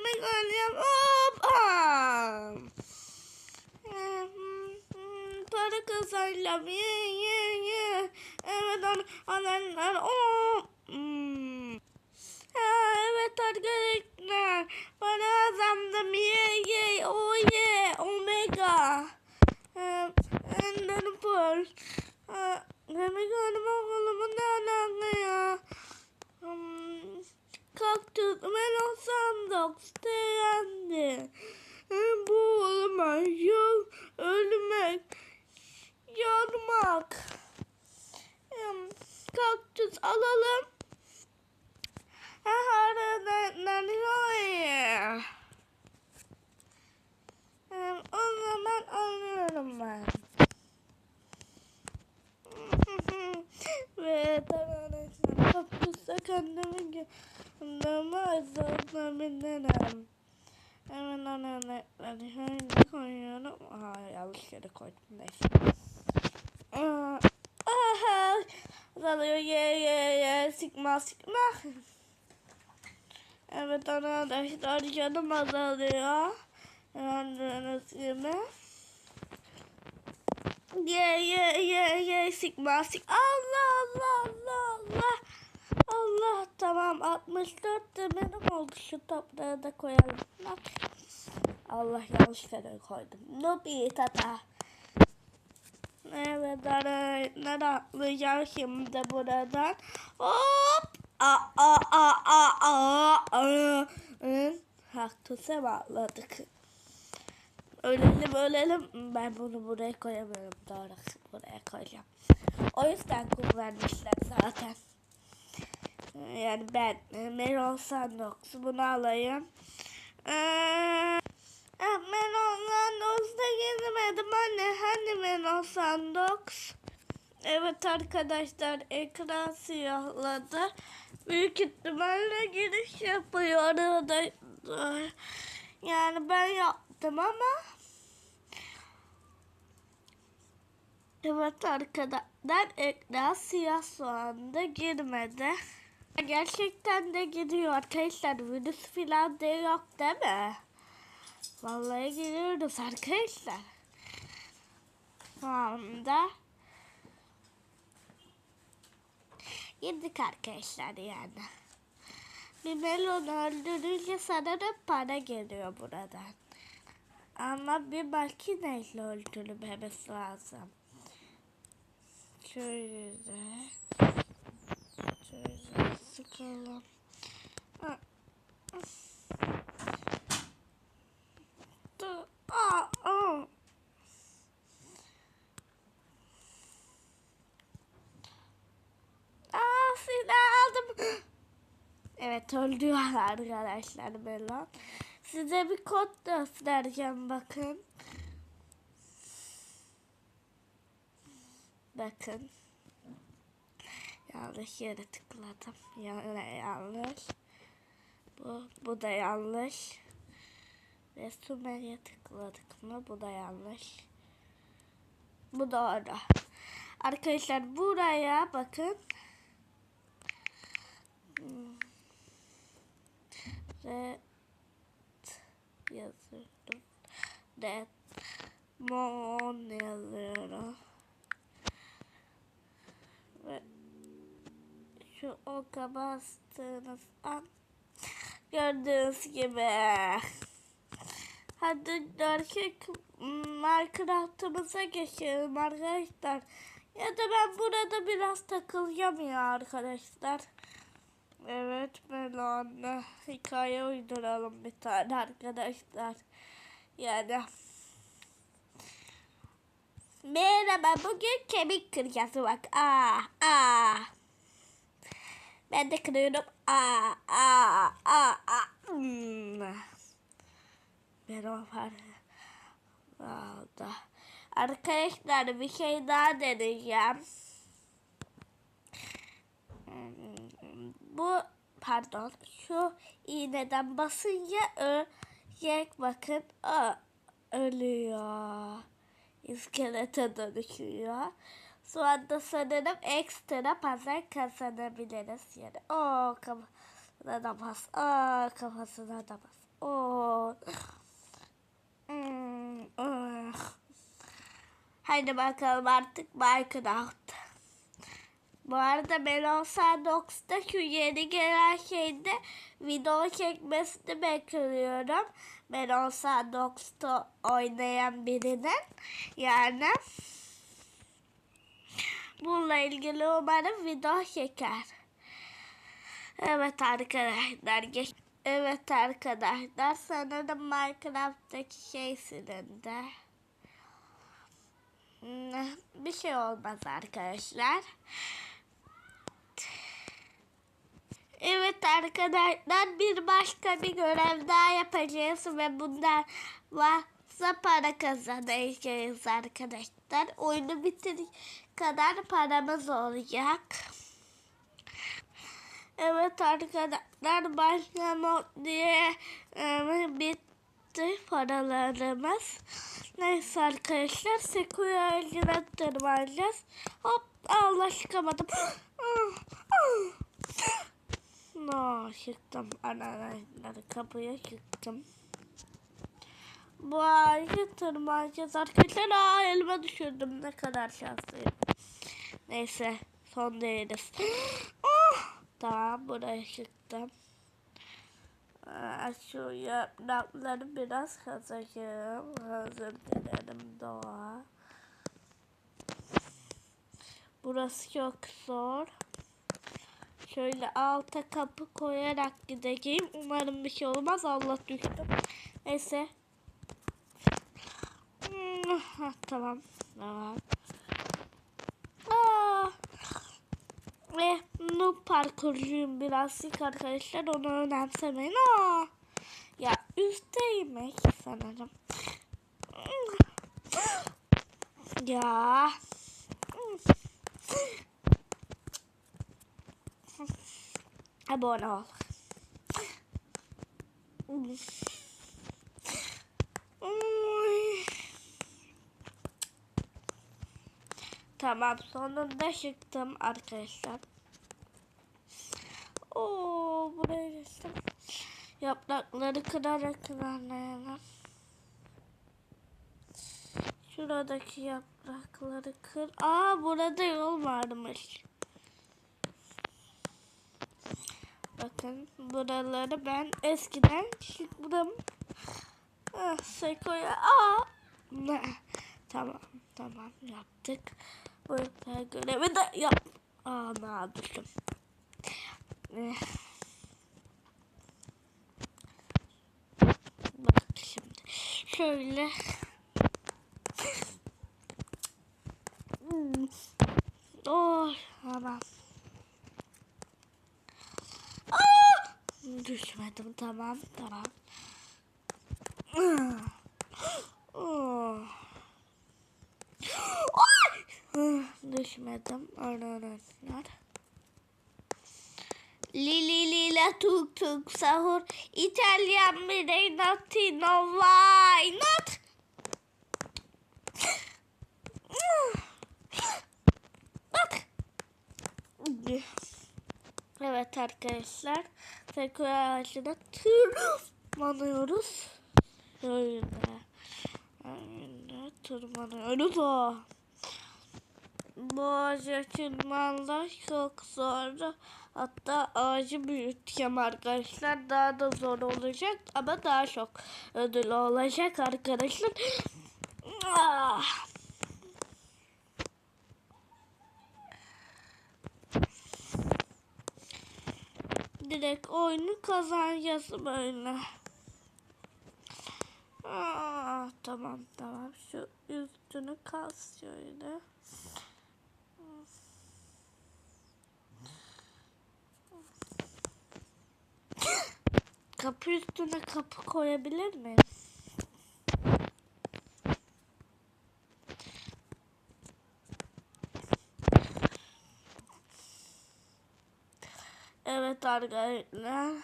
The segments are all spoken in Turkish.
yemek alacağım. Hop. Para kazanacağım. Ye ye ye. Evet onu alanlar. Oh. Hmm. Evet arkadaşlar. Para kazandım. Ye ye. Oh ye. Omega. Ender Pearl. Demek hanım oğlumun ne alaka ya? Hmm, kaktüs melon sandoks beğendi. Hmm, Bu olamaz. Yok, ölmek. Yanmak. Hmm, kaktüs alalım. Hmm, O zaman alıyorum ben. Ve arkadaşlar kaktüste kendimi kendimi azaltabilirim. Hemen anneleri şöyle koyuyorum. Aha yanlış yere koydum neyse. Aha, azalıyor ye ye ye sıkma sıkma. Evet arkadaşlar canım azalıyor. Gördüğünüz gibi. Ye ye ye ye sıkma sık. Allah Allah Allah Allah. 64 de benim oldu şu toprağı da koyalım. Bak. Allah yanlış yere koydum. Nubi tata. Evet arkadaşlar atlayacağım şimdi buradan. Hop. A a a a a a. Haktüse atladık. Ölelim ölelim. Ben bunu buraya koyamıyorum. Doğru buraya koyacağım. O yüzden kum vermişler zaten. Yani ben e, Melon Sandox bunu alayım. Ee, ah, Melon Sandox'da girmedim anne. Hani Melon Sandox? Evet arkadaşlar ekran siyahladı. Büyük ihtimalle giriş yapıyor arkadaşlar. Yani ben yaptım ama Evet arkadaşlar ekran siyah soğanda girmedi. Gerçekten de gidiyor arkadaşlar. Virüs filan da yok değil mi? Vallahi giriyoruz arkadaşlar. Şu anda girdik arkadaşlar yani. Bir melon öldürünce sanırım para geliyor buradan. Ama bir makineyle öldürmemiz lazım. Şöyle. Şöyle sıkalım. Evet öldüyor arkadaşlar melon. Size bir kod göstereceğim bakın. Bakın. Yanlış yere tıkladım. Yani yanlış. Bu, bu da yanlış. Ve Sümer'e tıkladık mı? Bu da yanlış. Bu doğru. Arkadaşlar buraya bakın. Hmm. Red yazıyorum. Red Mon yazıyorum. Ve şu oka bastığınız an gördüğünüz gibi. Hadi erkek Minecraft'ımıza geçelim arkadaşlar. Ya da ben burada biraz takılacağım ya arkadaşlar. Evet Melon hikaye uyduralım bir tane arkadaşlar. Yani Merhaba bugün kemik kıracağız bak. Aa, aa. Ben de kırıyorum. Aa, aa, aa, aa. Hmm. Merhaba. Arkadaşlar bir şey daha deneyeceğim. Bu pardon şu iğneden basınca ölecek bakın o ölüyor. İskelete dönüşüyor. Şu anda sanırım ekstra pazar kazanabiliriz yani. Kam- Buna da bas. Aa kafasına da bas. Ah. Haydi bakalım artık Minecraft. Bu arada ben olsa Docs'ta yeni gelen şeyde video çekmesini bekliyorum. Ben olsa Docs'ta oynayan birinin. Yani bununla ilgili umarım video çeker. Evet arkadaşlar. Evet arkadaşlar sanırım Minecraft'taki şey silindi. Hmm, Bir şey olmaz arkadaşlar. Evet arkadaşlar bir başka bir görev daha yapacağız ve bundan varsa para kazanacağız arkadaşlar. Oyunu bitir kadar paramız olacak. Evet arkadaşlar başlama diye e, bitti paralarımız. Neyse arkadaşlar Sekuya ağacına tırmanacağız. Hop Allah çıkamadım. No çıktım. Analarları kapıya çıktım. Bu ağacı tırmanacağız arkadaşlar. Aa elime düşürdüm. Ne kadar şanslıyım. Neyse son değiliz. Ah! Tamam buraya çıktım. Aa, şu yaprakları biraz kazacağım. Hazır dilerim doğa. Burası çok zor. Şöyle alta kapı koyarak gideceğim. Umarım bir şey olmaz. Allah düştüm. Neyse. Hmm, ha, tamam. Tamam. Aa. Ve noob parkurcuyum birazcık arkadaşlar. Onu önemsemeyin. Aa. Ya üstteymiş sanırım. Ya. Abone ol. Tamam sonunda çıktım arkadaşlar. Oo buraya geçtim. Yaprakları kırarak kırarak. Şuradaki yaprakları kır. Aa burada yol varmış. Bakın buraları ben eskiden çıktım. Ah, Sekoya. Aa. Tamam tamam yaptık. Bu görevi de yap. Aa ne düştüm. Eh. Bak şimdi. Şöyle. Hmm. Oh tamam. Aa! Düşmedim tamam tamam. Oh. Ay! Düşmedim arkadaşlar. Lili lila tuk tuk sahur İtalyan birey notino why not? Evet arkadaşlar. Tekrar ağacına tırmanıyoruz. Şöyle. Şöyle tırmanıyoruz. Ağaca tırmanmak çok zor. Hatta ağacı büyüteceğim arkadaşlar. Daha da zor olacak ama daha çok ödül olacak arkadaşlar. Ah. Direkt oyunu kazanacağız böyle. Aa, tamam tamam şu üstünü kas şöyle. Kapı üstüne kapı koyabilir miyim? Evet arkadaşlar.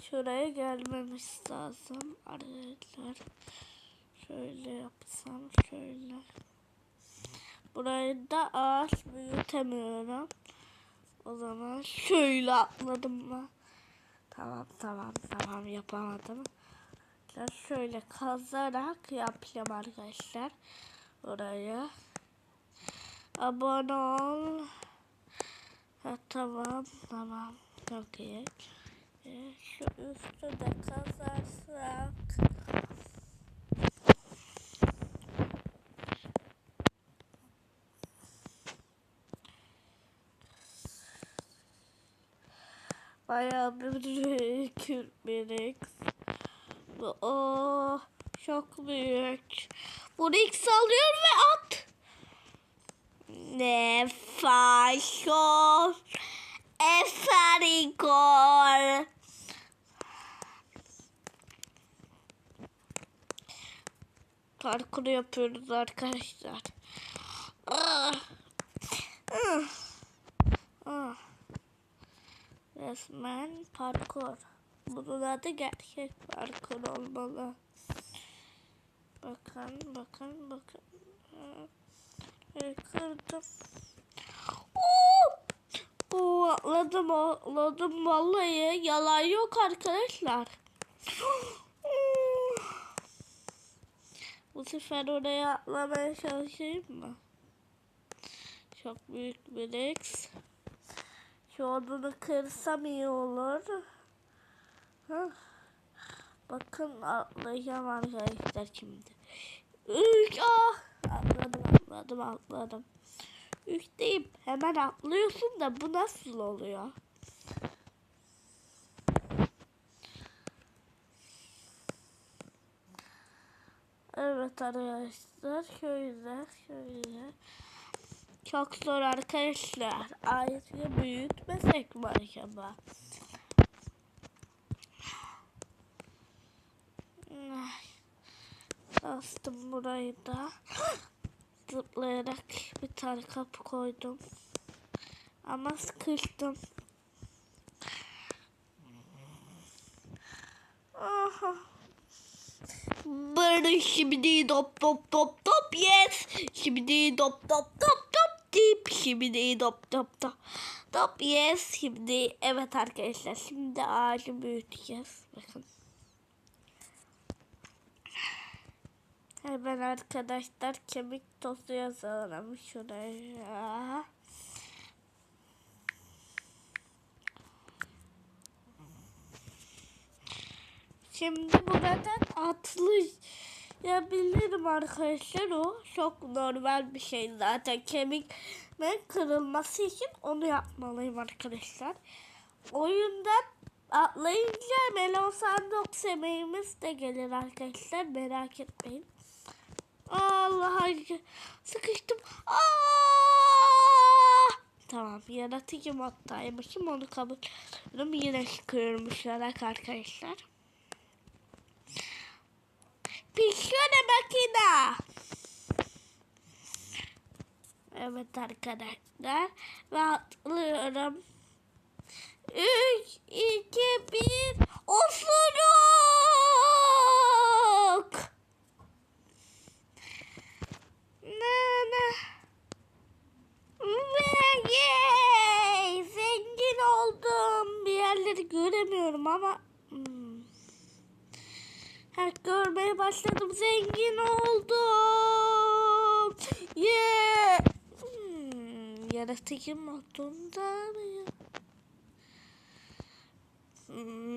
Şuraya gelmemiz lazım arkadaşlar. Şöyle yapsam şöyle. Burayı da ağaç büyütemiyorum. O zaman şöyle atladım mı? Tamam tamam tamam yapamadım. Ya şöyle kazarak yapacağım arkadaşlar. Oraya. Abone ol. Ha, tamam tamam. Çok iyi. Ee, şu üstü de kazarsak. Bayağı bir O çok büyük. Bunu ilk salıyor ve at. Ne fasol. Efendim gol. Parkur yapıyoruz arkadaşlar. Ah. Ah. Ah. Resmen parkur. Bunun adı gerçek parkur olmalı. Bakın, bakın, bakın. Ee, Kırdım. Oo! Oo, atladım, atladım. Vallahi yalan yok arkadaşlar. Bu sefer oraya atlamaya çalışayım mı? Çok büyük bir X. Şu odunu kırsam iyi olur. Hah. Bakın atlayacağım arkadaşlar şimdi. Üç, ah! Atladım atladım atladım. Üç deyip hemen atlıyorsun da bu nasıl oluyor? Evet arkadaşlar şöyle şöyle. Çok zor arkadaşlar. Ayrıca büyütmesek mi acaba? Bastım burayı da. Zıplayarak bir tane kapı koydum. Ama sıkıştım. Aha. Şimdi dop dop dop dop yes. Şimdi dop dop dop dip. Şimdi dop dop dop dop yes. Şimdi evet arkadaşlar şimdi ağacı büyüteceğiz. Bakın. Hemen arkadaşlar kemik tozu yazalım şuraya. Şimdi buradan atlayabilirim arkadaşlar o. Çok normal bir şey zaten kemik kırılması için onu yapmalıyım arkadaşlar. Oyundan atlayınca Melon Sandbox emeğimiz de gelir arkadaşlar merak etmeyin. Allah sıkıştım. Aa! Tamam yaratıcı moddaymışım onu kabul ediyorum. Yine kırmışlar arkadaşlar. Pişiyor makina. Evet arkadaşlar. Ve atlıyorum. 3, 2, 1. Osuruk. Ne ne. Ve yay. Zengin oldum. Bir yerleri göremiyorum ama. Hmm. Her görmeye başladım. Zengin oldum. Yeah. Hmm, yaratıcı modunda mı?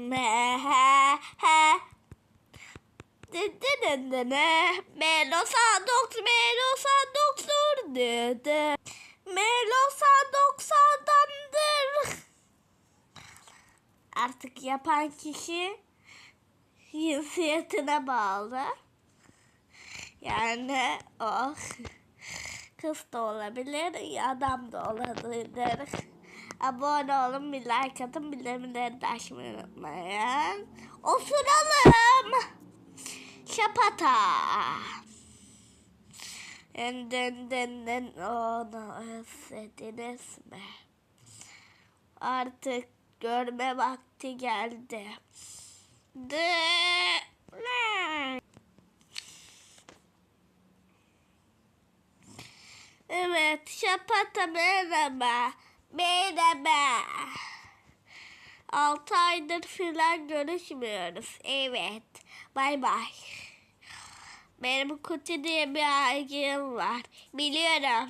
Me he. Dedene Melosa doktor Melosa doktor dede Melosa doksandandır. Artık yapan kişi cinsiyetine bağlı. Yani o kız da olabilir, adam da olabilir. Abone olun, bir like atın, bildirimleri de açmayı unutmayın. Osuralım. Şapata. Den den den den onu özlediniz mi? Artık görme vakti geldi. De Evet, şapata merhaba. Merhaba. Altı aydır filan görüşmüyoruz. Evet. Bay bay. Benim Kuti diye bir ailem var. Biliyorum.